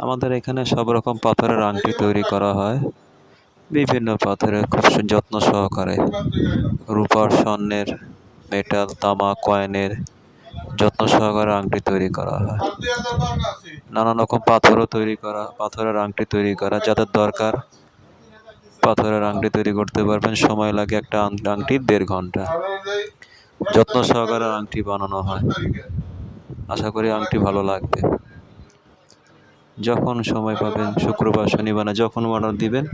আমাদের এখানে সব রকম পাথরের আংটি তৈরি করা হয়। বিভিন্ন পাথরের খুব যত্ন সহকারে। রূপার, স্বর্ণের, মেটাল, তামা, কয়েনের যত্ন সহকারে আংটি তৈরি করা হয়। নানান রকম পাথরও তৈরি করা পাথরের আংটি তৈরি করা। যাদের দরকার পাথরের আংটি তৈরি করতে পারবেন। সময় লাগে একটা আং- আংটির দেড় ঘণ্টা। যত্ন সহকারে আংটি বানানো হয়। আশা করি আংটি ভালো লাগবে। যখন সময় পাবেন, শুক্রবার, শনিবার না, যখন অর্ডার দিবেন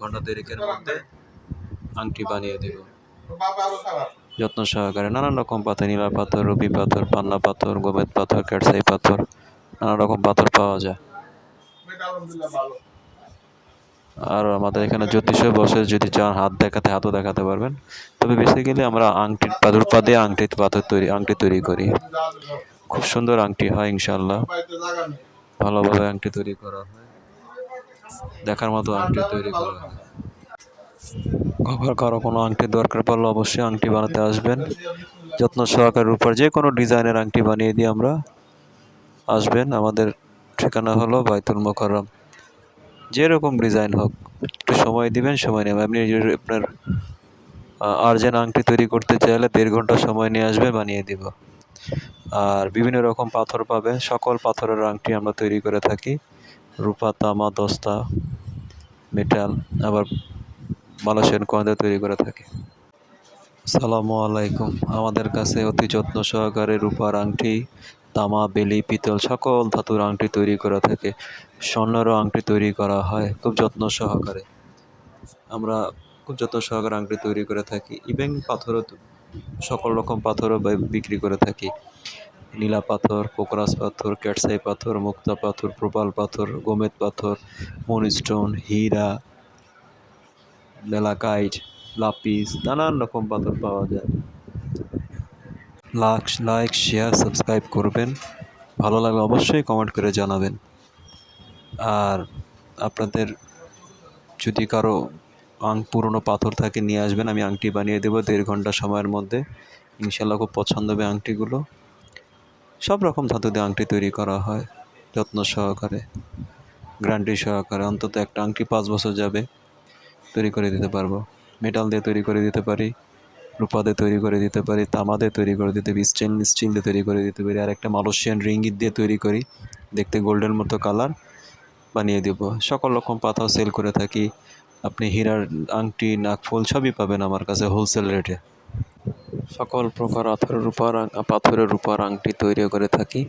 ঘণ্টা দেড়েকের মধ্যে আংটি বানিয়ে দেব। যত্ন সহকারে নানান রকম পাথর, নীলা পাথর রবি পাথর, পান্না পাথর, গোমেদ পাথর, ক্যাটসাই পাথর নানা রকম পাথর পাওয়া যায়। আর আমাদের এখানে জ্যোতিষে বসে যদি চান, হাত দেখাতে, হাতও দেখাতে পারবেন। তবে বেসিক্যালি আমরা আংটির পাথর পা দিয়ে আংটি পাথর তৈরি, আংটি তৈরি করি। খুব সুন্দর আংটি হয় ইনশাল্লাহ ভালোভাবে আংটি তৈরি করা হয়। দেখার মতো আংটি তৈরি করা হয়। কারও কোনো আংটির দরকার পড়লে অবশ্যই আংটি বানাতে আসবেন। যত্ন সহকারের উপর যে কোনো ডিজাইনের আংটি বানিয়ে দিই আমরা আসবেন। আমাদের ঠিকানা হলো বাইতুল মোকাররম। যেরকম ডিজাইন হোক, একটু সময় দিবেন, সময় নেবেন। আপনি আপনার আর্জেন্ট আংটি তৈরি করতে চাইলে দেড় ঘণ্টা সময় নিয়ে আসবে, বানিয়ে দিব। আর বিভিন্ন রকম পাথর পাবেন সকল পাথরের আংটি আমরা তৈরি করে থাকি। রূপা, তামা, দস্তা মেটাল আবার মালয়েশিয়ান কয়েনও তৈরি করে থাকি। সালামু আলাইকুম। আমাদের কাছে অতি যত্ন সহকারে রূপার আংটি তামা, বেলি, পিতল সকল ধাতুর আংটি তৈরি করা থাকে। স্বর্ণেরও আংটি তৈরি করা হয় খুব যত্ন সহকারে। আমরা খুব যত্ন সহকারে আংটি তৈরি করে থাকি। ইভেন পাথরও সকল রকম পাথরও বিক্রি করে থাকি। নীলা পাথর পোকরাস পাথর, ক্যাটসাই পাথর, মুক্তা পাথর প্রপাল পাথর, গোমেদ পাথর মনিস্টোন হীরা মেলাকাইট লাপিস, নানান রকম পাথর পাওয়া যায়। লাইক লাইক, শেয়ার, সাবস্ক্রাইব করবেন। ভালো লাগলে অবশ্যই কমেন্ট করে জানাবেন। আর আপনাদের যদি কারও আং পুরনো পাথর থাকে নিয়ে আসবেন, আমি আংটি বানিয়ে দেবো দেড় ঘণ্টা সময়ের মধ্যে। ইনশাল্লাহ খুব পছন্দ হবে আংটিগুলো। সব রকম ধাতু দিয়ে আংটি তৈরি করা হয়, যত্ন সহকারে, গ্যারান্টি সহকারে। অন্তত একটা আংটি পাঁচ বছর যাবে, তৈরি করে দিতে পারব। মেটাল দিয়ে তৈরি করে দিতে পারি, রূপা দিয়ে তৈরি করে দিতে পারি, তামা দিয়ে তৈরি করে দিতে পারি স্টেন স্টিল দিয়ে তৈরি করে দিতে পারি আর একটা মালয়েশিয়ান রিঙ্গিত দিয়ে তৈরি করি। দেখতে গোল্ডেন মতো কালার বানিয়ে দেব। সকল রকম পাতাও সেল করে থাকি। আপনি হীরার আংটি, নাকফুল সবই পাবেন আমার কাছে হোলসেল রেটে সকল প্রকার পাথরের রূপার আং- পাথরের রূপার আংটি তৈরি করে থাকি।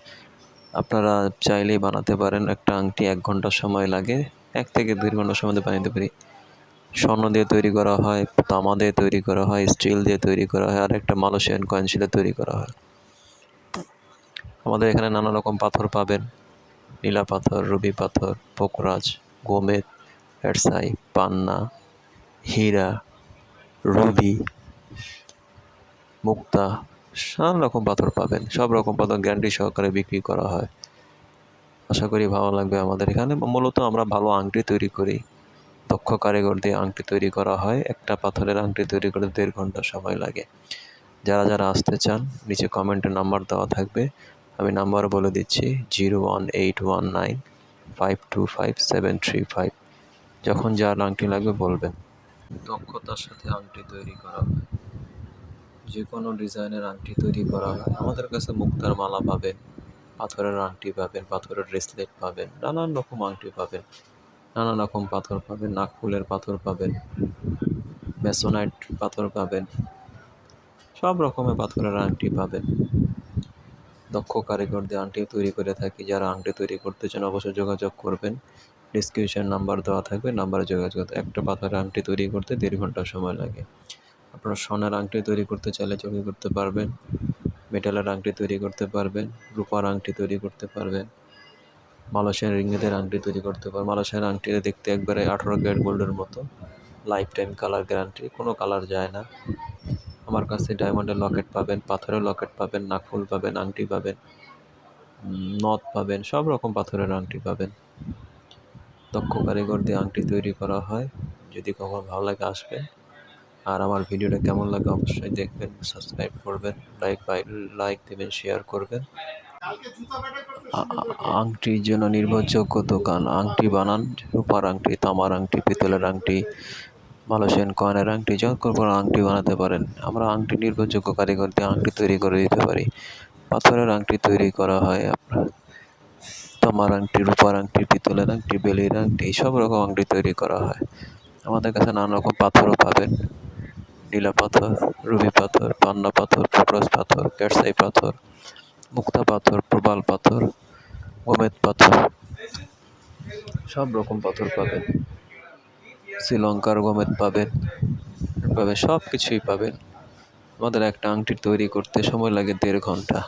আপনারা চাইলেই বানাতে পারেন, একটা আংটি এক ঘণ্টা সময় লাগে, এক থেকে দুই ঘণ্টা সময় বানাতে পারি। স্বর্ণ দিয়ে তৈরি করা হয়, তামা দিয়ে তৈরি করা হয়, স্টিল দিয়ে তৈরি করা হয় আর একটা মালয়েশিয়ান কয়েন দিয়ে তৈরি করা হয়। আমাদের এখানে নানা রকম পাথর পাবেন। নীলা পাথর, রুবি পাথর, পোকরাজ, গোমেদ এরসাই পান্না, হীরা, রুবি, মুক্তা, নানান রকম পাথর পাবেন। সব রকম পাথর গ্যারান্টি সহকারে বিক্রি করা হয়। আশা করি ভালো লাগবে আমাদের এখানে। মূলত আমরা ভালো আংটি তৈরি করি। দক্ষ কারিগর দিয়ে আংটি তৈরি করা হয়। একটা পাথরের আংটি তৈরি করে দেড় ঘণ্টা সময় লাগে। যারা যারা আসতে চান, নিচে কমেন্টে নাম্বার দেওয়া থাকবে। আমি নাম্বার বলে দিচ্ছি zero one eight one nine five two five seven three five যখন যার আংটি লাগবে বলবেন দক্ষতার সাথে আংটি তৈরি করা হয়। যে কোনো ডিজাইনের আংটি তৈরি করা হয়। আমাদের কাছে মুক্তার মালা পাবেন, পাথরের আংটি পাবেন, পাথরের ব্রেসলেট পাবেন, নানান রকম আংটি পাবেন। নানান রকম পাথর পাবেন নাকফুলের পাথর পাবেন মেসোনাইট পাথর পাবেন, সব রকমের পাথরের আংটি পাবেন। দক্ষ কারিগর দিয়ে আংটি তৈরি করে থাকি, যারা আংটি তৈরি করতে চান অবশ্যই যোগাযোগ করবেন। ডিসক্রিপশন নাম্বার দেওয়া থাকবে নাম্বারে যোগাযোগ একটা পাথরের আংটি তৈরি করতে দেড় ঘণ্টা সময় লাগে। আপনারা সোনার আংটি তৈরি করতে চাইলে তৈরি করতে পারবেন, মেটালের আংটি তৈরি করতে পারবেন, রূপার আংটি তৈরি করতে পারবেন, মালয়েশিয়ান রিঙ্গিতের আংটি তৈরি করতে পারবেন। মালয়েশিয়ান আংটিটা দেখতে একবারে আঠারো ক্যারেট গোল্ডের মতো লাইফ টাইম কালার গ্যারান্টি কোনো কালার যায় না। আমার কাছে ডায়মন্ডের লকেট পাবেন, পাথরের লকেট পাবেন, নাকফুল পাবেন, আংটি পাবেন নথ পাবেন, সব রকম পাথরের আংটি পাবেন। দক্ষ কারিগর দিয়ে আংটি তৈরি করা হয়। যদি কখনো ভালো লাগে আসবেন। আর আমার ভিডিওটা কেমন লাগে অবশ্যই দেখবেন, সাবস্ক্রাইব করবেন, লাইক লাইক দেবেন, শেয়ার করবেন। আংটির জন্য নির্ভরযোগ্য দোকান। আংটি বানান, রূপার আংটি, তামার আংটি, পিতলের আংটি, মালয়েশিয়ান কয়েনের আংটি, যত বড় আংটি বানাতে পারেন। আমরা আংটি নির্ভরযোগ্য কারিগর দিয়ে আংটি তৈরি করে দিতে পারি। পাথরের আংটি তৈরি করা হয় আপনার। তামার আংটি রূপার আংটি, পিতলের আংটি, বেলির আংটি সব রকম আংটি তৈরি করা হয়। আমাদের কাছে নানা রকম পাথরও পাবেন। নীলা পাথর, রুবি পাথর, পান্না পাথর পোটরস পাথর, ক্যাটসাই পাথর, মুক্তা পাথর, প্রবাল পাথর, গোমেদ পাথর, সব রকম পাথর পাবেন। শ্রীলঙ্কার গোমেদ পাবেন পাবেন সব কিছুই পাবেন। আমাদের একটা আংটি তৈরি করতে সময় লাগে দেড় ঘণ্টা।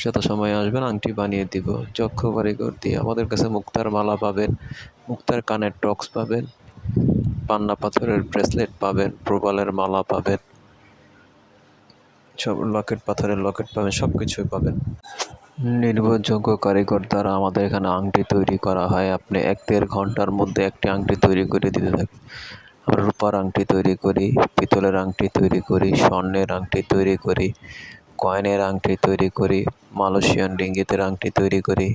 শত সময় আসবেন আংটি বানিয়ে দিব যক্ষ কারিগর দিয়ে। আমাদের কাছে মুক্তার মালা পাবেন, মুক্তার কানের টক্স পাবেন, পান্না পাথরের ব্রেসলেট পাবেন, প্রবালের মালা পাবেন, সব লকেট পাথরের লকেট পাবেন সব কিছুই পাবেন। নির্ভরযোগ্য কারিগর দ্বারা আমাদের এখানে আংটি তৈরি করা হয়। আপনি এক দেড় ঘণ্টার মধ্যে একটি আংটি তৈরি করে দিতে থাকেন আমরা রূপার আংটি তৈরি করি, পিতলের আংটি তৈরি করি, স্বর্ণের আংটি তৈরি করি কয়েনের আংটি তৈরি করি, মালয়েশিয়ান রিঙ্গিতের আংটি তৈরি করি,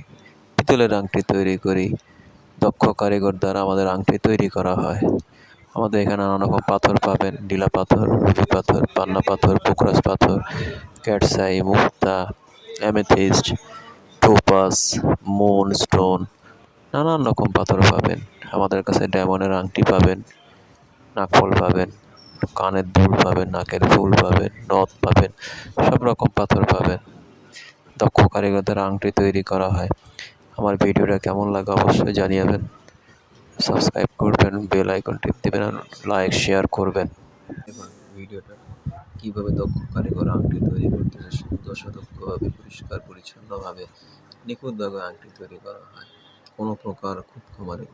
পিতলের আংটি তৈরি করি, দক্ষ কারিগর দ্বারা আমাদের আংটি তৈরি করা হয়। আমাদের এখানে নানা রকম পাথর পাবেন, নীলা পাথর, রুবি পাথর, পান্না পাথর পোকরাস পাথর, ক্যাটসাই, মুক্তা, অ্যামেথিস্ট, টোপাস, মুন, স্টোন, নানান রকম পাথর পাবেন। আমাদের কাছে ডায়মন্ডের আংটি পাবেন নাকফল পাবেন। কানের দুল পাবেন, নাকের ফুল পাবেন নথ পাবেন, সব রকম পাথর পাবেন। দক্ষ কারিগর দ্বারা আংটি তৈরি করা হয়। আমার ভিডিওটা কেমন লাগে অবশ্যই জানিয়েবেন। সাবস্ক্রাইব করবেন, বেল আইকন টিপ দেবেন আর লাইক, শেয়ার করবেন। এবার ভিডিওটা কীভাবে দক্ষ কারিগর আংটি তৈরি করতেছে সুন্দর সদক্ষভাবে পরিষ্কার, পরিচ্ছন্নভাবে নিখুঁতভাবে আংটি তৈরি করা হয়। কোনো প্রকার খুব নেই।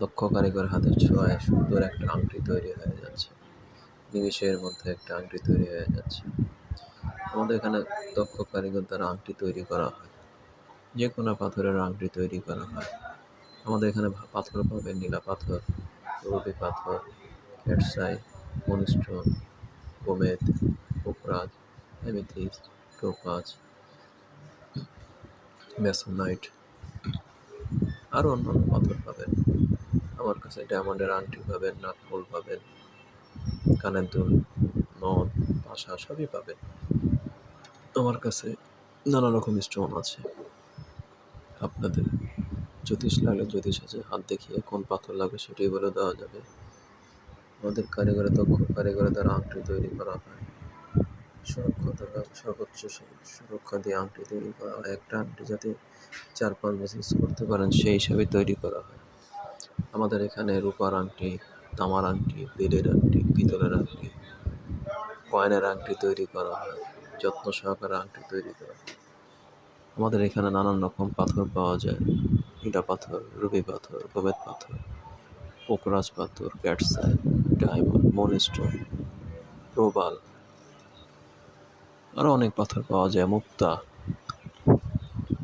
দক্ষ কারিগর হাতের ছোঁয়ায় সুন্দর একটা আংটি তৈরি হয়ে যাচ্ছে। নিমিষের মধ্যে একটা আংটি তৈরি হয়ে যাচ্ছে। আমাদের এখানে দক্ষ কারিগর দ্বারা আংটি তৈরি করা হয়। যে কোনো পাথরের আংটি তৈরি করা হয়। আমাদের এখানে পাথর পাবেন নীলা পাথর, রবি পাথর ক্যাটসাই মনস্টোন গোমেদ, পোকরাজ অ্যামিথিস টোপাজ মেসোনাইট আরও অন্যান্য পাথর পাবেন। আমার কাছে ডায়মন্ডের আংটি পাবেন নাকফুল পাবেন। কানের দুল নদ পাশা সবই পাবে। আমার কাছে নানা রকম স্টোন আছে। আপনাদের জ্যোতিষ লাগলে জ্যোতিষ আছে, হাত দেখিয়ে কোন পাথর লাগবে সেটাই বলে দেওয়া যাবে। আমাদের কারিগরের দক্ষ কারিগরের দ্বারা আংটি তৈরি করা হয়। সুরক্ষা দ্বারা সর্বোচ্চ সুরক্ষা দিয়ে আংটি তৈরি করা হয়। একটা আংটি যাতে চার পাঁচ বছর করতে পারেন, সেই হিসাবে তৈরি করা হয়। আমাদের এখানে রূপার আংটি তামার আংটি বেলের আংটি, পিতলের আংটি, কয়নের আংটি তৈরি করা হয়, যত্ন সহকারে আংটি তৈরি করা হয়। আমাদের এখানে নানান রকম পাথর পাওয়া যায়। ইটা পাথর, রুবি পাথর, গোবেদ পাথর পোকরাজ পাথর, ক্যাটসাই, ডায়মন্ড মনস্টোন প্রবাল আরও অনেক পাথর পাওয়া যায়, মুক্তা।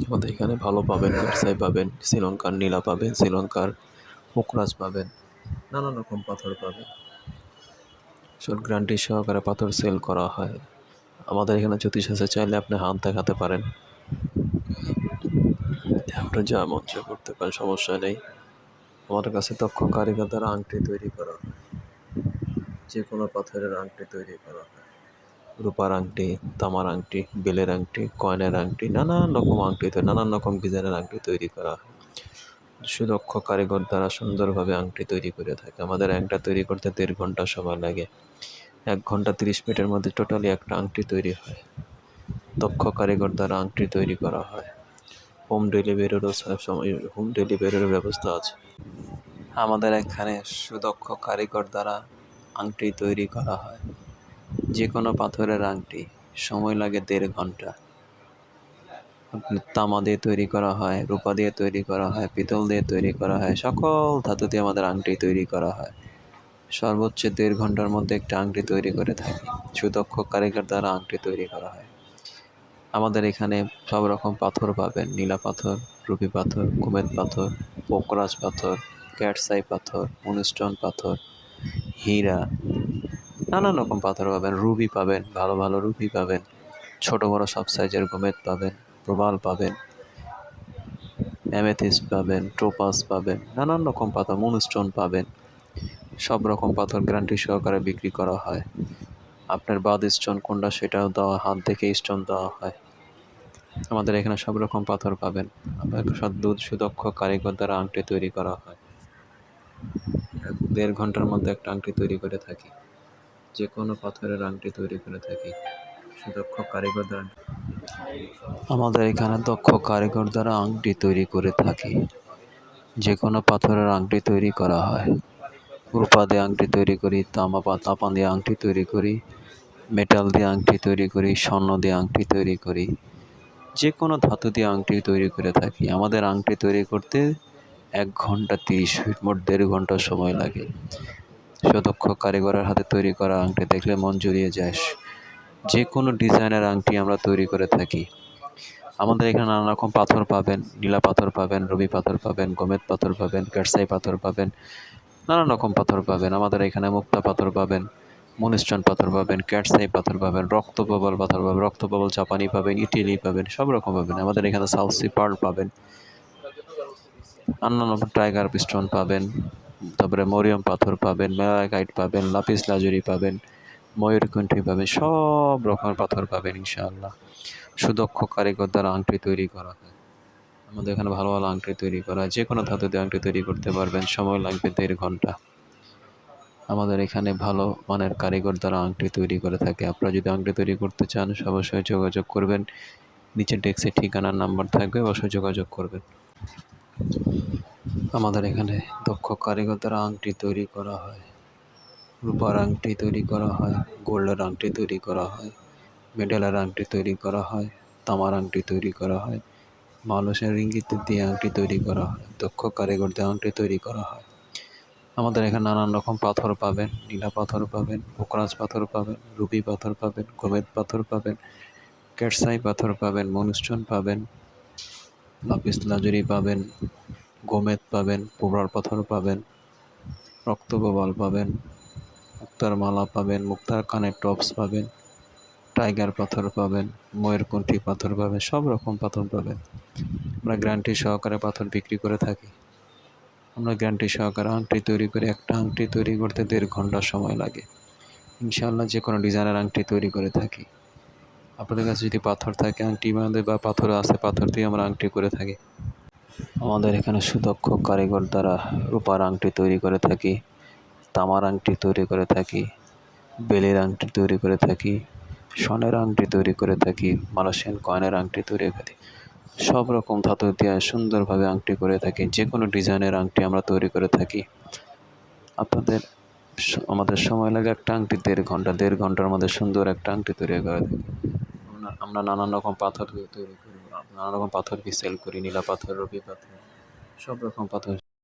আমাদের এখানে ভালো পাবেন, ক্যাটসাই পাবেন, শ্রীলঙ্কার নীলা পাবেন, শ্রীলঙ্কার পোকরাজ পাবেন। নানান রকম পাথর পাবে। সব গ্যারান্টি সহকারে পাথর সেল করা হয়। আমাদের এখানে জ্যোতিষ আছে, চাইলে আপনি হাত দেখাতে পারেন। আপনার যা মন করতে পারেন সমস্যা নেই। আমাদের কাছে দক্ষ কারিগর দ্বারা আংটি তৈরি করা হয়। যে কোনো পাথরের আংটি তৈরি করা হয়। রূপার আংটি, তামার আংটি, বেলের আংটি, কয়নের আংটি, নানান রকম আংটি নানান রকম ডিজাইনের আংটি তৈরি করা সুদক্ষ কারিগর দ্বারা সুন্দরভাবে আংটি তৈরি করে থাকে। আমাদের একটা তৈরি করতে দেড় ঘণ্টা সময় লাগে। এক ঘণ্টা তিরিশ মিনিটের মধ্যে টোটালি একটা আংটি তৈরি হয়। দক্ষ কারিগর দ্বারা আংটি তৈরি করা হয়। হোম ডেলিভারিরও সময়, হোম ডেলিভারির ব্যবস্থা আছে। আমাদের এখানে সুদক্ষ কারিগর দ্বারা আংটি তৈরি করা হয়। যে কোনো পাথরের আংটি, সময় লাগে দেড় ঘণ্টা। তামা দিয়ে তৈরি করা হয়, রূপা দিয়ে তৈরি করা হয়, পিতল দিয়ে তৈরি করা হয়, সকল ধাতু দিয়ে আমাদের আংটি তৈরি করা হয়। সর্বোচ্চ দেড় ঘণ্টার মধ্যে একটা আংটি তৈরি করে থাকি। সুদক্ষ কারিগর দ্বারা আংটি তৈরি করা হয়। আমাদের এখানে সব রকম পাথর পাবেন, নীলা পাথর রুবি পাথর, কুমেদ পাথর, পোকরাজ পাথর, ক্যাটসাই পাথর অনুষ্ঠান পাথর, হীরা, নানান রকম পাথর পাবেন। রুবি পাবেন, ভালো ভালো রুবি পাবেন, ছোট বড় সব সাইজের গোমেদ পাবেন। প্রবাল পাবেন অ্যামেথিস্ট পাবেন, টোপাস পাবেন, নানান রকম পাথর, মুনস্টোন পাবেন। সব রকম পাথর গ্যারান্টি সহকারে বিক্রি করা হয়। আপনার বাদ স্টোন কোনটা সেটাও দেওয়া, হাত দেখে স্টোন দেওয়া হয়। আমাদের এখানে সব রকম পাথর পাবেন। আপনার দুধ সুদক্ষ কারিগর দ্বারা আংটি তৈরি করা হয়। দেড় ঘণ্টার মধ্যে একটা আংটি তৈরি করে থাকি। যে কোনো পাথরের আংটি তৈরি করে থাকি। সুদক্ষ কারিগর দ্বারা। আমাদের এখানে দক্ষ কারিগর দ্বারা আংটি তৈরি করে থাকি। যে কোনো পাথরের আংটি তৈরি করা হয়। রূপা দিয়ে আংটি তৈরি করি, তামা পা, তাপা দিয়ে আংটি তৈরি করি, মেটাল দিয়ে আংটি তৈরি করি, স্বর্ণ দিয়ে আংটি তৈরি করি। যে কোনো ধাতু দিয়ে আংটি তৈরি করে থাকি। আমাদের আংটি তৈরি করতে এক ঘণ্টা তিরিশ মিনিট, মোট দেড় ঘণ্টা সময় লাগে। সুদক্ষ কারিগরের হাতে তৈরি করা আংটি দেখলে মন জুড়িয়ে যায়। যে কোনো ডিজাইনের আংটি আমরা তৈরি করে থাকি আমাদের এখানে নানা রকম পাথর পাবেন নীলা পাথর পাবেন রবি পাথর পাবেন গোমেদ পাথর পাবেন ক্যাটসাই পাথর পাবেন নানান রকম পাথর পাবেন আমাদের এখানে মুক্তা পাথর পাবেন মনিস্টন পাথর পাবেন ক্যাটসাই পাথর পাবেন রক্তপ্রবল পাথর পাবেন রক্তপ্রবল চাপানি পাবেন ইটিলি পাবেন সব রকম পাবেন আমাদের এখানে সাউথ সি পার্ল পাবেন অন্যান্য টাইগার পিস্টন পাবেন তারপরে মরিয়ম পাথর পাবেন ম্যালাকাইট পাবেন লাপিস লাজুরি পাবেন ময়ূরকণ্ঠী পাবেন সব রকমের পাথর পাবেন ইনশাআল্লাহ। সুদক্ষ কারিগর দ্বারা আংটি তৈরি করা হয়। আমাদের এখানে ভালো ভালো আংটি তৈরি করা যে কোনো ধাতু দিয়ে আংটি তৈরি করতে পারবেন, সময় লাগবে দেড় ঘণ্টা। আমাদের এখানে ভালো মানের কারিগর দ্বারা আংটি তৈরি করে থাকে। আপনারা যদি আংটি তৈরি করতে চান, অবশ্যই যোগাযোগ করবেন। নিচে ডেস্কের ঠিকানার নাম্বার থাকবে, অবশ্যই যোগাযোগ করবেন। আমাদের এখানে দক্ষ কারিগর দ্বারা আংটি তৈরি করা হয়। রূপার আংটি তৈরি করা হয় গোল্ডের আংটি তৈরি করা হয় মেডেলের আংটি তৈরি করা হয় তামার আংটি তৈরি করা হয় মানুষের ইঙ্গিত দিয়ে আংটি তৈরি করা হয়, দক্ষ কারিগর দিয়ে আংটি তৈরি করা হয়। আমাদের এখানে নানান রকম পাথর পাবেন, নীলা পাথর পাবেন পোকরাজ পাথর পাবেন, রুবি পাথর পাবেন, গোমেদ পাথর পাবেন ক্যাটসাই পাথর পাবেন মনুষ্ঠন পাবেন, লাপিস লাজুরি পাবেন, গোমেদ পাবেন, পোবরার পাথর পাবেন রক্তপ্রবাল পাবেন মুক্তার মালা পাবেন, মুক্তার কানের টপস পাবেন টাইগার পাথর পাবেন ময়ূরকণ্ঠী পাথর পাবেন, সব রকম পাথর পাবেন। আমরা গ্যারান্টি সহকারে পাথর বিক্রি করে থাকি। আমরা গ্যারান্টি সহকারে আংটি তৈরি করে, একটা আংটি তৈরি করতে দেড় ঘণ্টা সময় লাগে। ইনশাআল্লাহ যে কোনো ডিজাইনের আংটি তৈরি করে থাকি। আপনাদের কাছে যদি পাথর থাকে, আংটি বাঁধে বা পাথর আছে, পাথর দিয়ে আমরা আংটি করে থাকি। আমাদের এখানে সুদক্ষ কারিগর দ্বারা রূপার আংটি তৈরি করে থাকি। তামার আংটি তৈরি করে থাকি, বেলের আংটি তৈরি করে থাকি স্বর্ণের আংটি তৈরি করে থাকি, মালয়েশিয়ান কয়েনের আংটি তৈরি করে সব রকম ধাতু দিয়ে সুন্দরভাবে আংটি করে থাকি যে কোনো ডিজাইনের আংটি আমরা তৈরি করে থাকি। আপনাদের আমাদের সময় লাগে একটা আংটি দেড় ঘণ্টা, দেড় ঘণ্টার মধ্যে সুন্দর একটা আংটি তৈরি করে থাকি। আমরা নানান রকম পাথর তৈরি করি নানা রকম পাথর সেল করি, নীলা পাথর, রবি পাথর, সব রকম পাথর